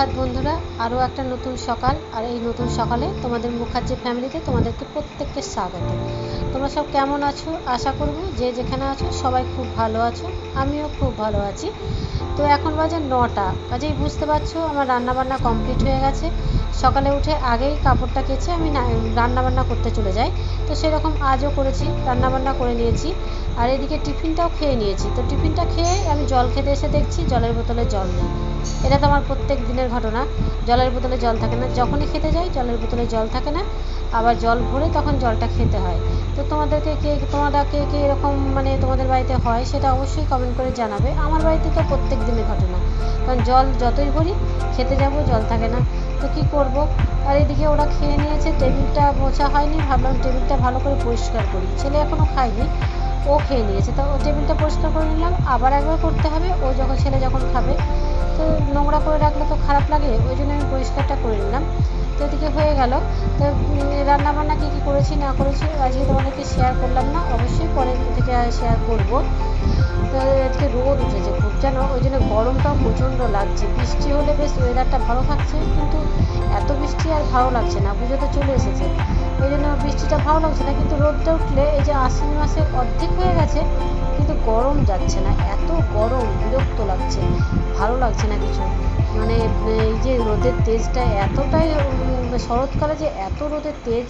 সুপ্রভাত বন্ধুরা। আরও একটা নতুন সকাল, আর এই নতুন সকালে তোমাদের মুখার্জি ফ্যামিলিতে তোমাদেরকে প্রত্যেককে স্বাগত। তোমরা সব কেমন আছো? আশা করব যে যেখানে আছো সবাই খুব ভালো আছো, আমিও খুব ভালো আছি। তো এখন বাজে নটা, কাজেই বুঝতে পারছ আমার রান্নাবান্না কমপ্লিট হয়ে গেছে। সকালে উঠে আগেই কাপড়টা কেচে আমি রান্নাবান্না করতে চলে যাই। তো সেরকম আজও করেছি, রান্নাবান্না করে নিয়েছি। আর এদিকে টিফিনটাও খেয়ে নিয়েছি। তো টিফিনটা খেয়ে আমি জল খেতে এসে দেখছি জলের বোতলে জল নেই। এটা তো আমার প্রত্যেক দিনের ঘটনা। জলের বোতলে জল থাকে না। যখনই খেতে যাই, জলের বোতলে জল থাকে না। আবার জল ভরে তখন জলটা খেতে হয়। তো তোমাদেরকে কে তোমরা কে কে এরকম মানে তোমাদের বাড়িতে হয় সেটা অবশ্যই কমেন্ট করে জানাবে। আমার বাড়িতে তো প্রত্যেক দিনের ঘটনা। কারণ জল যতই ভরি, খেতে যাব, জল থাকে না। তো কী করব? আর এদিকে ওরা খেয়ে নিয়েছে। টেবিলটা মোছা হয়নি। ভাবলাম টেবিলটা ভালো করে পরিষ্কার করি। ছেলে এখনও খায়নি। ও খেয়ে নিয়েছে। তো টেবিলটা পরিষ্কার করে নিলাম, আবার একবার করতে হবে। ও যখন ছেলে যখন খাবে, তো নোংরা করে রাখলে তো খারাপ লাগে, ওই জন্য আমি পরিষ্কারটা করে নিলাম। তো এদিকে হয়ে গেল। তো রান্নাবান্না কী কী করেছি, না করেছি, আজকে তোমাদেরকে শেয়ার করলাম না, অবশ্যই পরে থেকে শেয়ার করব। তো আজকে রোদ উঠেছে খুব যেন ওই জন্য গরমটাও প্রচণ্ড লাগছে। বৃষ্টি হলে বেশ ওয়েদারটা ভালো থাকছে, কিন্তু এত বৃষ্টি আর ভালো লাগছে না, পুজো তো চলে এসেছে। ওই জন্য বৃষ্টিটা ভালো লাগছে না, কিন্তু রোদটা উঠলে এই যে আশ্বিন মাসে অর্ধেক হয়ে গেছে, কিন্তু গরম যাচ্ছে না, এত গরম, বিরক্ত লাগছে, ভালো লাগছে না কিছু। মানে এই যে রোদের তেজটা এতটাই শরৎকালে যে এত রোদের তেজ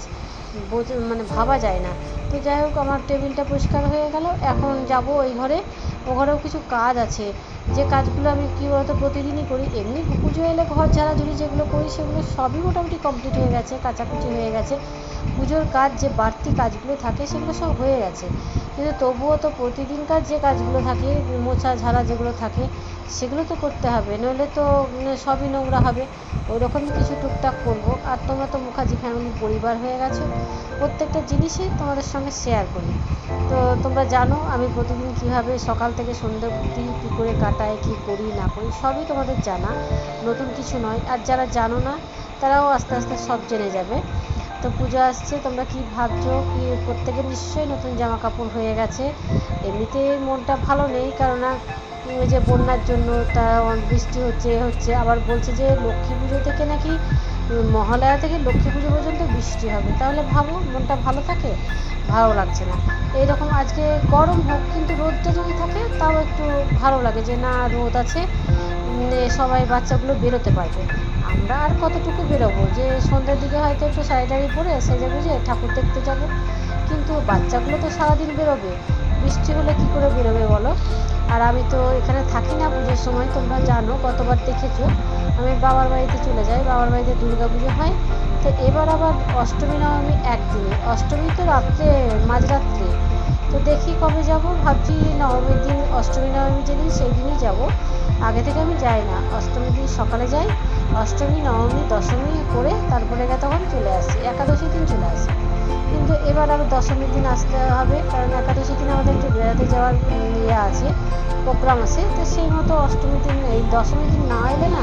মানে ভাবা যায় না। তো যাই হোক, আমার টেবিলটা পরিষ্কার হয়ে গেল, এখন যাব ওই ঘরে, ও ঘরেও কিছু কাজ আছে। যে কাজগুলো আমি কী বলতো, প্রতিদিনই করি, এমনি পুজো এলে ঘর ঝাড়াঝুড়ি যেগুলো করি, সেগুলো সবই মোটামুটি কমপ্লিট হয়ে গেছে, কাচাকুচি হয়ে গেছে। পুজোর কাজ, যে বাড়তি কাজগুলো থাকে, সেগুলো সব হয়ে গেছে। কিন্তু তবুও তো প্রতিদিনকার যে কাজগুলো থাকে, মোছা, ঝাড়া যেগুলো থাকে, সেগুলো তো করতে হবে। নইলে তো সবই নোংরা হবে। ওই রকমই কিছু টুকটাক করব। আর তোমরা তো মুখার্জি ফ্যামিলির পরিবার হয়ে গেছো। প্রত্যেকটা জিনিসই তোমাদের সঙ্গে শেয়ার করি। তো তোমরা জানো, আমি প্রতিদিন কীভাবে সকাল থেকে সন্ধ্যে অবধি কী করে কাটাই, কী করি, না করি, সবই তোমাদের জানা। নতুন কিছু নয়। আর যারা জানো না, তারাও আস্তে আস্তে সব জেনে যাবে। তো পুজো আসছে, তোমরা কি ভাবছ? কি প্রত্যেকের নিশ্চয়ই নতুন জামা কাপড় হয়ে গেছে। এমনিতে মনটা ভালো নেই, কেননা ওই যে বন্যার জন্য তা বৃষ্টি হচ্ছে হচ্ছে। আবার বলছে যে লক্ষ্মী পুজো থেকে নাকি মহালয়া থেকে লক্ষ্মী পুজো পর্যন্ত বৃষ্টি হবে। তাহলে ভাবো, মনটা ভালো থাকে? ভালো লাগছে না। এইরকম আজকে গরম হোক, কিন্তু রোদটা যদি থাকে, তাও একটু ভালো লাগে যে না, রোদ আছে। সবাই বাচ্চাগুলো বেরোতে পারবে। আমরা আর কতটুকু বেরোবো? যে সন্ধ্যের দিকে হয়তো একটু শাড়ি টাড়ি পরে সেজে গুজে ঠাকুর দেখতে যাব। কিন্তু বাচ্চাগুলো তো সারাদিন বেরোবে। বৃষ্টি হলে কী করে বেরোবে বলো? আর আমি তো এখানে থাকি না পুজোর সময়, তোমরা জানো, কতবার দেখেছ। আমি বাবার বাড়িতে চলে যাই, বাবার বাড়িতে দুর্গা পুজো হয়। তো এবার আবার অষ্টমী, নবমী একদিনে। অষ্টমী তো রাত্রে, মাঝরাত্রে। তো দেখি কবে যাব? ভাবছি নবমীর দিন, অষ্টমী নবমী যেদিন, সেই দিনই যাব। আগে থেকে আমি যাই না। অষ্টমীর দিন সকালে যাই, অষ্টমী, নবমী, দশমী করে তারপরে তখন চলে আসি। একাদশীর দিন চলে আসি। কিন্তু এবার আরও দশমীর দিন আসতে হবে, কারণ একাদশীর দিন আমাদের একটু বেড়াতে যাওয়ার ইয়ে আছে, প্রোগ্রাম আছে। তো সেই মতো অষ্টমীর দিন, এই দশমীর দিন না এলে না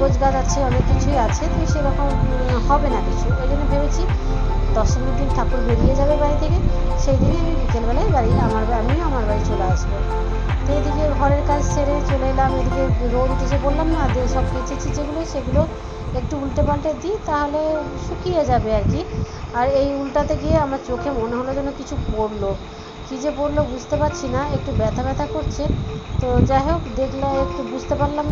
গোছগাছ আছে, অনেক কিছুই আছে। তো সেরকম হবে না কিছু। ওই জন্য ভেবেছি দশমীর দিন ঠাকুর বেরিয়ে যাবে বাড়ি থেকে। সেই দিনই আমি বিকেলবেলায় বাড়ি, আমার আমি আমার বাড়ি চলে আসব। তো এদিকে ঘরের কাজ সেরে চলে এলাম, এদিকে রোদ উঠেছে বললাম না, যে সব কেচেছি চিচেগুলো সেগুলো একটু উল্টে পাল্টে দিই, তাহলে শুকিয়ে যাবে আর কি। আর এই উল্টাতে গিয়ে আমার চোখে মনে হলো যেন কিছু পড়ল। কী যে পড়ল বুঝতে পারছি না, একটু ব্যথা ব্যথা করছে। তো যাই হোক, দেখলে একটু বুঝতে পারলাম।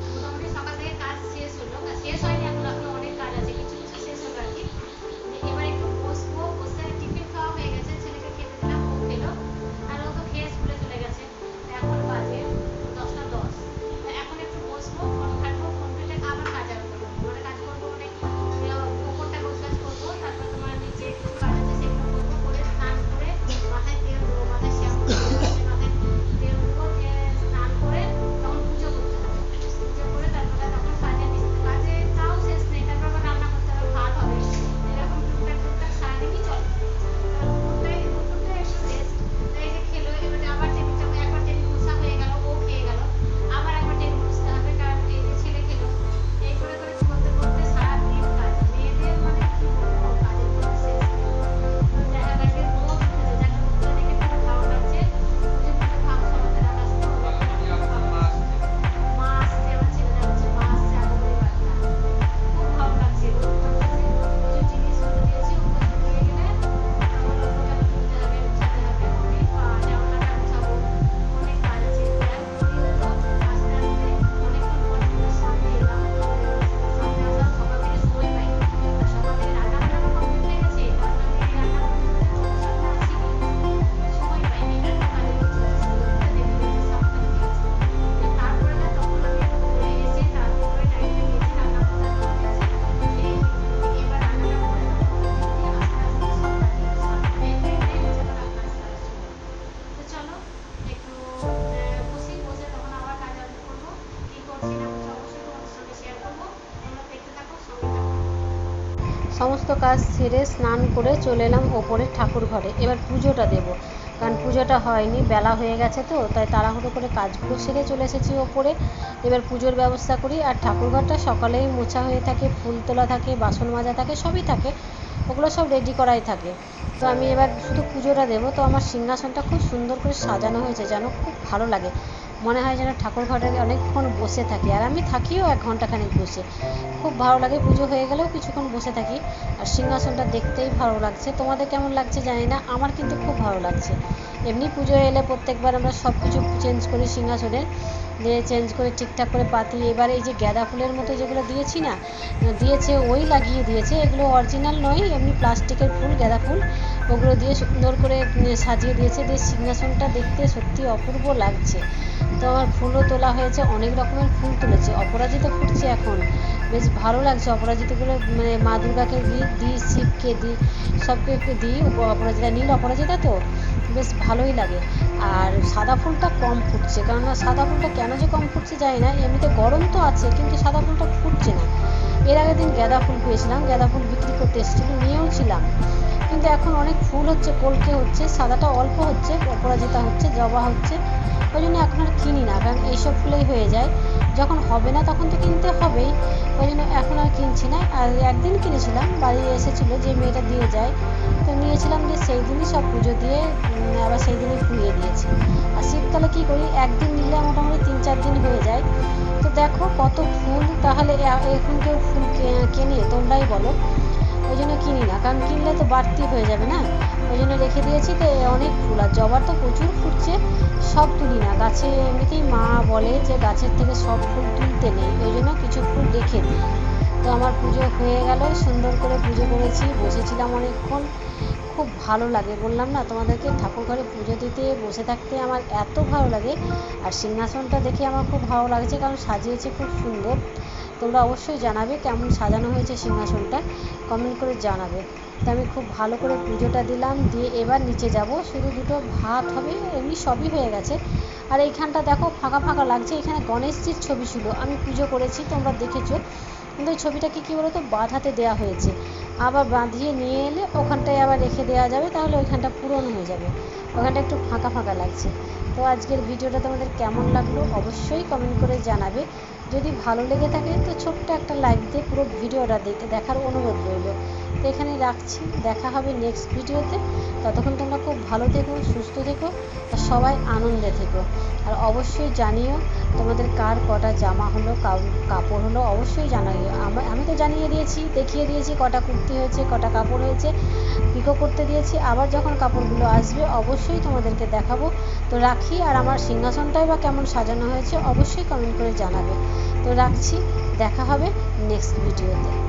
সমস্ত কাজ সেরে স্নান করে চলে এলাম ওপরে ঠাকুর ঘরে। এবার পুজোটা দেবো। কারণ পুজোটা হয়নি, বেলা হয়ে গেছে তো, তাই তাড়াহুড়ো করে কাজগুলো সেরে চলে এসেছি ওপরে। এবার পুজোর ব্যবস্থা করি। আর ঠাকুর ঘরটা সকালেই মোছা হয়ে থাকে, ফুল তোলা থাকে, বাসন মাজা থাকে, সবই থাকে। ওগুলো সব রেডি করাই থাকে। তো আমি এবার শুধু পুজোটা দেবো। তো আমার সিংহাসনটা খুব সুন্দর করে সাজানো হয়েছে, যেন খুব ভালো লাগে। মনে হয় যেন ঠাকুর ঘরে অনেকক্ষণ বসে থাকি। আর আমি থাকিও এক ঘন্টাখানেক বসে। খুব ভালো লাগে পুজো হয়ে গেলেও কিছুক্ষণ বসে থাকি। আর সিংহাসনটা দেখতেই ভালো লাগছে। তোমাদের কেমন লাগছে জানি না, আমার কিন্তু খুব ভালো লাগছে। এমনি পুজো এলে প্রত্যেকবার আমরা সব কিছু চেঞ্জ করি সিংহাসনের দিয়ে চেঞ্জ করে ঠিকঠাক করে পাতি। এবার এই যে গাঁদা ফুলের মতো যেগুলো দিয়েছি না, দিয়েছে ওই লাগিয়ে দিয়েছে। এগুলো অরিজিনাল নয়, এমনি প্লাস্টিকের ফুল, গাঁদা ফুল। ওগুলো দিয়ে সুন্দর করে সাজিয়ে দিয়েছে। দিয়ে সিংহাসনটা দেখতে সত্যি অপূর্ব লাগছে। তো আমার ফুলও তোলা হয়েছে, অনেক রকমের ফুল তুলেছে, অপরাজিতা ফুটছে এখন। বেশ ভালো লাগছে অপরাজিতাগুলো মানে মা দুর্গাকে দিই দিই শিবকে দিই সবকে দিই অপরাজিতা নীল, অপরাজিতা তো? বেশ ভালোই লাগে। আর সাদা ফুলটা কম ফুটছে, কেননা সাদা ফুলটা কেন যে কম ফুটছে জানি না, এমনিতে গরম তো আছে, কিন্তু সাদা ফুলটা ফুটছে না। এর আগের দিন গাঁদা ফুল পেয়েছিলাম, গাঁদা ফুল বিক্রি করতে এসেছিল, নিয়েও ছিলাম। কিন্তু এখন অনেক ফুল হচ্ছে, কলকে হচ্ছে, সাদাটা অল্প হচ্ছে, অপরাজিতা হচ্ছে, জবা হচ্ছে ওই জন্য এখন আর কিনি না, কারণ এইসব ফুলেই হয়ে যায়। যখন হবে না তখন তো কিনতে হবেই। ওই জন্য এখন আর কিনছি না। আর একদিন কিনেছিলাম, বাড়ি এসেছিল যে মেয়েটা দিয়ে যায়। তো নিয়েছিলাম যে সেই দিনই সব পুজো দিয়ে আবার সেই দিনই ফুলিয়ে দিয়েছি। আর শীতকালে কী করি, একদিন নিলে মোটামুটি তিন চার দিন হয়ে যায়। তো দেখো কত ফুল, তাহলে এখন কেউ ফুল কেনে, তোমরাই বলো। ওই জন্য কিনি না, কারণ কিনলে তো বাড়তি হয়ে যাবে না। রেখে দিয়েছি তো অনেক ফুল আর জবার তো প্রচুর ফুটছে, সব তুলি না। গাছে এমনিতেই মা বলে যে গাছের থেকে সব ফুল তুলতে নেই, ওই জন্য কিছু ফুল রেখে দিই। তো আমার পুজো হয়ে গেল, সুন্দর করে পুজো করেছি, বসেছিলাম অনেকক্ষণ। খুব ভালো লাগে বললাম না, তোমাদেরকে ঠাকুর ঘরে পুজো দিতে, বসে থাকতে আমার এত ভালো লাগে। আর সিংহাসনটা দেখে আমার খুব ভালো লাগছে, কারণ সাজিয়েছে খুব সুন্দর। তোমরা অবশ্যই জানাবে কেমন সাজানো হয়েছে সিংহাসনটা কমেন্ট করে জানাবে। তো আমি খুব ভালো করে পুজোটা দিলাম, দিয়ে এবার নিচে যাব। শুধু দুটো ভাত হবে, এমনি সবই হয়ে গেছে। আর এইখানটা দেখো, ফাঁকা ফাঁকা লাগছে। এখানে গণেশজির ছবি ছিল, আমি পুজো করেছি, তোমরা দেখেছ। কিন্তু ওই ছবিটাকে কী বলো তো বাঁধাতে দেওয়া হয়েছে। আবার বাঁধিয়ে নিয়ে এলে ওখানটায় আবার রেখে দেওয়া যাবে, তাহলে ওইখানটা পূরণ হয়ে যাবে। ওখানটা একটু ফাঁকা ফাঁকা লাগছে। তো আজকের ভিডিওটা তোমাদের কেমন লাগল, অবশ্যই কমেন্ট করে জানাবে। যদি ভালো লেগে থাকে তো ছোট্ট একটা লাইক দিয়ে পুরো ভিডিওটা দেখে দেখার অনুরোধ রইল। তো এখানে রাখছি। দেখা হবে নেক্সট ভিডিওতে। ততক্ষণ তোমরা খুব ভালো থেকো, সুস্থ থেকো আর সবাই আনন্দে থেকো। আর অবশ্যই জানিও তোমাদের কার কটা জামা হলো কাপড় হলো, অবশ্যই জানাইও। আমি তো জানিয়ে দিয়েছি, দেখিয়ে দিয়েছি কটা কুর্তি হয়েছে, কটা কাপড় হয়েছে পিকো করতে দিয়েছি। আবার যখন কাপড়গুলো আসবে অবশ্যই তোমাদেরকে দেখাবো। তো রাখি, আর আমার সিংহাসনটাই বা কেমন সাজানো হয়েছে অবশ্যই কমেন্ট করে জানাবে। তো রাখছি, দেখা হবে নেক্সট ভিডিওতে।